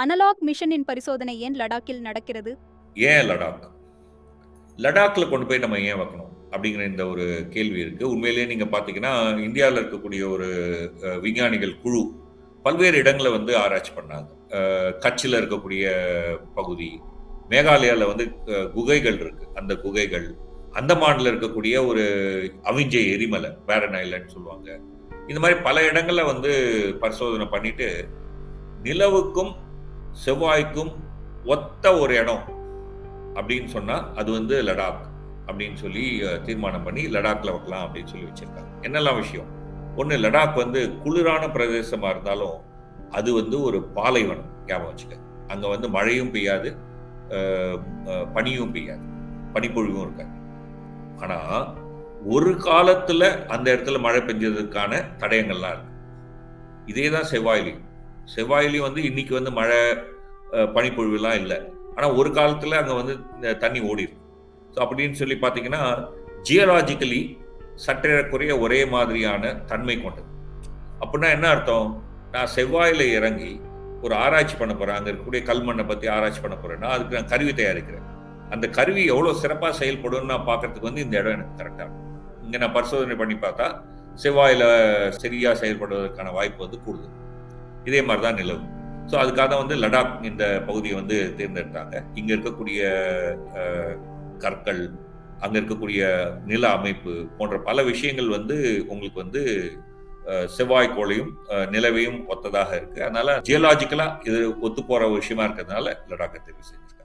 Analogue மிஷனின் பரிசோதனை ஏன் லடாக்கில் நடக்கிறது? ஏன் லடாக்? லடாக்ல கொண்டு போய் நம்ம ஏன் வைக்கணும்? அப்படிங்கிற இந்த ஒரு கேள்வி இருக்கு. உண்மையிலேயே நீங்க பாத்தீங்கன்னா இந்தியாவில் இருக்கக்கூடிய ஒரு விஞ்ஞானிகள் குழு பல்வேறு இடங்களை வந்து ஆராய்ச்சி பண்ணாங்க. கட்சியில் இருக்கக்கூடிய பகுதி மேகாலயாவில் வந்து குகைகள் இருக்கு. அந்த குகைகள் அந்தமானில் இருக்கக்கூடிய ஒரு அவிஞ்ச எரிமலை பேரன் ஐலண்ட் சொல்லுவாங்க. இந்த மாதிரி பல இடங்களில் வந்து பரிசோதனை பண்ணிட்டு நிலவுக்கும் செவ்வாய்க்கும் ஒத்த ஒரு இடம் அப்படின்னு சொன்னால் அது வந்து லடாக் அப்படின்னு சொல்லி தீர்மானம் பண்ணி லடாக்ல வைக்கலாம் அப்படின்னு சொல்லி வச்சிருக்காங்க. என்னெல்லாம் விஷயம்? ஒன்று லடாக் வந்து குளிரான பிரதேசமாக இருந்தாலும் அது வந்து ஒரு பாலைவனம் ஞாபகம் வச்சுக்க அங்கே வந்து மழையும் பெய்யாது பனியும் பெய்யாது. பனிப்பொழிவும் இருக்காது. ஆனால் ஒரு காலத்தில் அந்த இடத்துல மழை பெஞ்சதுக்கான தடயங்கள்லாம் இருக்கு. இதே தான் செவ்வாயிலையும். செவ்வாயிலையும் வந்து இன்னைக்கு வந்து மழை பனிப்பொழிவுலாம் இல்லை. ஆனால் ஒரு காலத்தில் அங்கே வந்து இந்த தண்ணி ஓடிடும் ஸோ அப்படின்னு சொல்லி பார்த்தீங்கன்னா ஜியலாஜிக்கலி சற்றேறக்குறைய ஒரே மாதிரியான தன்மை கொண்டது. அப்படின்னா என்ன அர்த்தம்? நான் செவ்வாயில இறங்கி ஒரு ஆராய்ச்சி பண்ண போகிறேன் அங்கே இருக்கக்கூடிய கல்மண்ணை பற்றி ஆராய்ச்சி பண்ண போகிறேன்னா அதுக்கு நான் கருவி தயாரிக்கிறேன். அந்த கருவி எவ்வளோ சிறப்பாக செயல்படும் நான் பார்க்கறதுக்கு வந்து இந்த இடம் எனக்கு கரெக்டாக இங்கே நான் பரிசோதனை பண்ணி பார்த்தா செவ்வாயில சரியாக செயல்படுவதற்கான வாய்ப்பு வந்து கூடுது. இதே மாதிரி தான் நிலவும். ஸோ அதுக்காக தான் வந்து லடாக் இந்த பகுதியை வந்து தேர்ந்தெடுத்தாங்க. இங்கே இருக்கக்கூடிய கற்கள் அங்கே இருக்கக்கூடிய நில அமைப்பு போன்ற பல விஷயங்கள் வந்து உங்களுக்கு வந்து செவ்வாய் கோளையும் நிலவையும் ஒத்ததாக இருக்கு. அதனால ஜியலாஜிக்கலா இது ஒத்து போற விஷயமா இருக்கிறதுனால லடாக்கை தெரிவு செஞ்சு